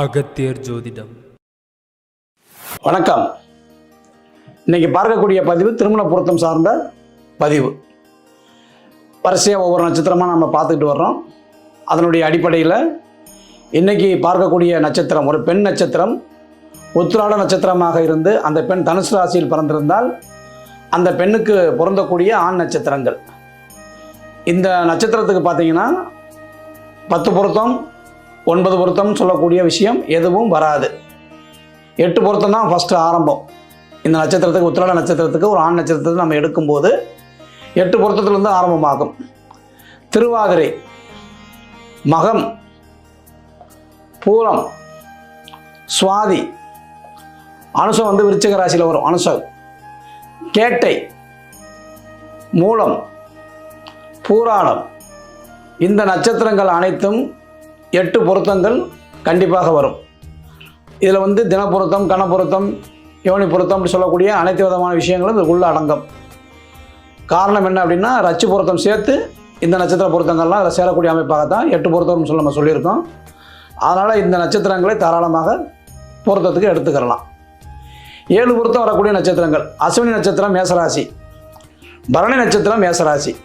அகத்தியர் ஜோதிடம். வணக்கம். இன்னைக்கு பார்க்கக்கூடிய பதிவு திருமண பொருத்தம் சார்ந்த பதிவு. வரிசையாக ஒவ்வொரு நட்சத்திரமாக நம்ம பார்த்துக்கிட்டு வர்றோம். அதனுடைய அடிப்படையில் இன்னைக்கு பார்க்கக்கூடிய நட்சத்திரம் ஒரு பெண் நட்சத்திரம் உத்திராட நட்சத்திரமாக இருந்து அந்த பெண் தனுசு ராசியில் பிறந்திருந்தால் அந்த பெண்ணுக்கு பொருந்தக்கூடிய ஆண் நட்சத்திரங்கள். இந்த நட்சத்திரத்துக்கு பார்த்தீங்கன்னா பத்து பொருத்தம் ஒன்பது பொருத்தம் சொல்லக்கூடிய விஷயம் எதுவும் வராது. எட்டு பொருத்தம் தான் ஃபஸ்ட்டு ஆரம்பம். இந்த நட்சத்திரத்துக்கு உத்திராட நட்சத்திரத்துக்கு ஒரு ஆண் நட்சத்திரத்தை நம்ம எடுக்கும்போது எட்டு பொருத்தத்திலிருந்து ஆரம்பமாகும். திருவாதிரை மகம் பூரம் சுவாதி அனுசம் வந்து விருச்சிக ராசியில் வரும். அனுசம். கேட்டை மூலம் பூராடம் இந்த நட்சத்திரங்கள் அனைத்தும் எட்டு பொருத்தங்கள் கண்டிப்பாக வரும். இதில் வந்து தினப்பொருத்தம் கணப்பொருத்தம் யோனி பொருத்தம் அப்படி சொல்லக்கூடிய அனைத்து விதமான விஷயங்களும் இதுக்குள்ள அடங்கும். காரணம் என்ன அப்படின்னா ரச்சு பொருத்தம் சேர்த்து இந்த நட்சத்திர பொருத்தங்கள்லாம் அதில் சேரக்கூடிய அமைப்பாகத்தான் எட்டு பொருத்தம்னு சொல்லி நம்ம சொல்லியிருக்கோம். அதனால் இந்த நட்சத்திரங்களை தாராளமாக பொருத்தத்துக்கு எடுத்துக்கிறலாம். ஏழு பொருத்தம் வரக்கூடிய நட்சத்திரங்கள். அஸ்வினி நட்சத்திரம் மேசராசி. பரணி நட்சத்திரம் மேசராசி.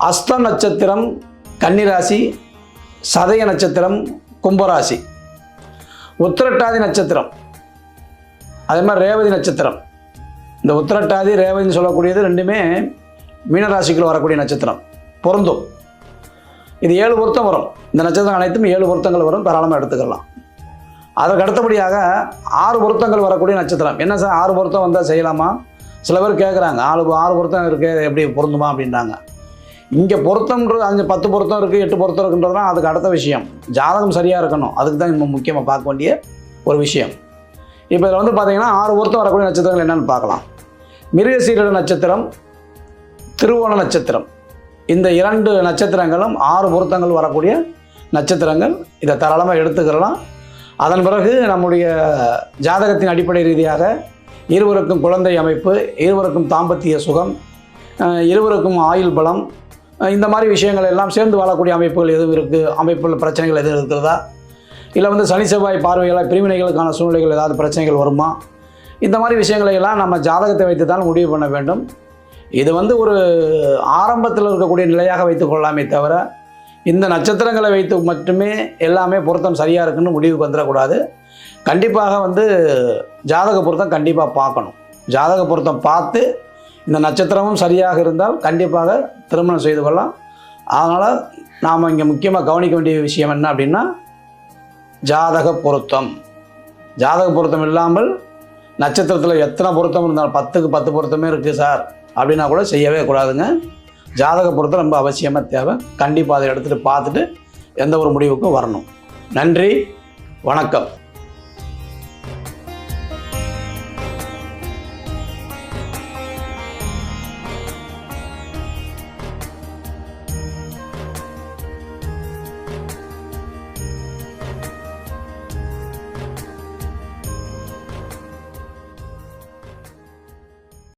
அஸ்த நட்சத்திரம் கன்னிராசி சதய நட்சத்திரம் கும்பராசி. உத்திரட்டாதி நட்சத்திரம். அதே மாதிரி ரேவதி நட்சத்திரம். இந்த உத்திரட்டாதி ரேவதின்னு சொல்லக்கூடியது ரெண்டுமே மீனராசிக்குள் வரக்கூடிய நட்சத்திரம். பொருந்தும். இது ஏழு பொருத்தம் வரும். இந்த நட்சத்திரம் அனைத்தும் ஏழு பொருத்தங்கள் வரும். தாராளமாக எடுத்துக்கலாம். அதற்கு அடுத்தபடியாக ஆறு பொருத்தங்கள் வரக்கூடிய நட்சத்திரம். என்ன சார் ஆறு பொருத்தம் வந்தால் செய்யலாமா? சில பேர் கேட்குறாங்க ஆறு ஆறு பொருத்தம் இருக்குது எப்படி பொருந்துமா அப்படின்றாங்க. இங்கே பொருத்தம்ன்றது அஞ்சு பத்து பொருத்தம் இருக்குது எட்டு பொருத்தம் இருக்குன்றதுலாம் அதுக்கு அடுத்த விஷயம். ஜாதகம் சரியாக இருக்கணும். அதுக்கு தான் நம்ம முக்கியமாக பார்க்க வேண்டிய ஒரு விஷயம். இப்போ இதில் வந்து பார்த்தீங்கன்னா ஆறு பொருத்தம் வரக்கூடிய நட்சத்திரங்கள் என்னென்னு பார்க்கலாம். மிருகசீரட நட்சத்திரம் திருவோண நட்சத்திரம். இந்த இரண்டு நட்சத்திரங்களும் ஆறு பொருத்தங்கள் வரக்கூடிய நட்சத்திரங்கள். இதை தாராளமாக எடுத்துக்கிறலாம். அதன் பிறகு நம்முடைய ஜாதகத்தின் அடிப்படை ரீதியாக இருவருக்கும் குழந்தை அமைப்பு இருவருக்கும் தாம்பத்திய சுகம் இருவருக்கும் ஆயுள் பலம் இந்த மாதிரி விஷயங்கள் எல்லாம் சேர்ந்து வாழக்கூடிய அமைப்புகள் எதுவும் இருக்குது அமைப்புகள் பிரச்சனைகள் எதுவும் இருக்கிறதா? இல்லை வந்து சனி செவ்வாய் பார்வைகளாக பிரிவினைகளுக்கான சூழ்நிலைகள் ஏதாவது பிரச்சனைகள் வருமா? இந்த மாதிரி விஷயங்களை எல்லாம் நம்ம ஜாதகத்தை வைத்து தான் முடிவு பண்ண வேண்டும். இது வந்து ஒரு ஆரம்பத்தில் இருக்கக்கூடிய நிலையாக வைத்துக் கொள்ளலாமே தவிர இந்த நட்சத்திரங்களை வைத்து மட்டுமே எல்லாமே பொருத்தம் சரியாக இருக்குன்னு முடிவுக்கு வந்துடக்கூடாது. கண்டிப்பாக வந்து ஜாதக பொருத்தம் கண்டிப்பாக பார்க்கணும். ஜாதக பொருத்தம் பார்த்து இந்த நட்சத்திரமும் சரியாக இருந்தால் கண்டிப்பாக திருமணம் செய்து கொள்ளலாம். அதனால் நாம் இங்கே முக்கியமாக கவனிக்க வேண்டிய விஷயம் என்ன அப்படின்னா ஜாதக பொருத்தம். ஜாதக பொருத்தம் இல்லாமல் நட்சத்திரத்தில் எத்தனை பொருத்தம் இருந்தாலும் பத்துக்கு பத்து பொருத்தமே இருக்குது சார். அப்படின்னா கூட செய்யவே கூடாதுங்க. ஜாதக பொருத்தம் ரொம்ப அவசியமாக தேவை. கண்டிப்பாக அதை எடுத்துகிட்டு பார்த்துட்டு எந்த ஒரு முடிவுக்கும் வரணும். நன்றி. வணக்கம்.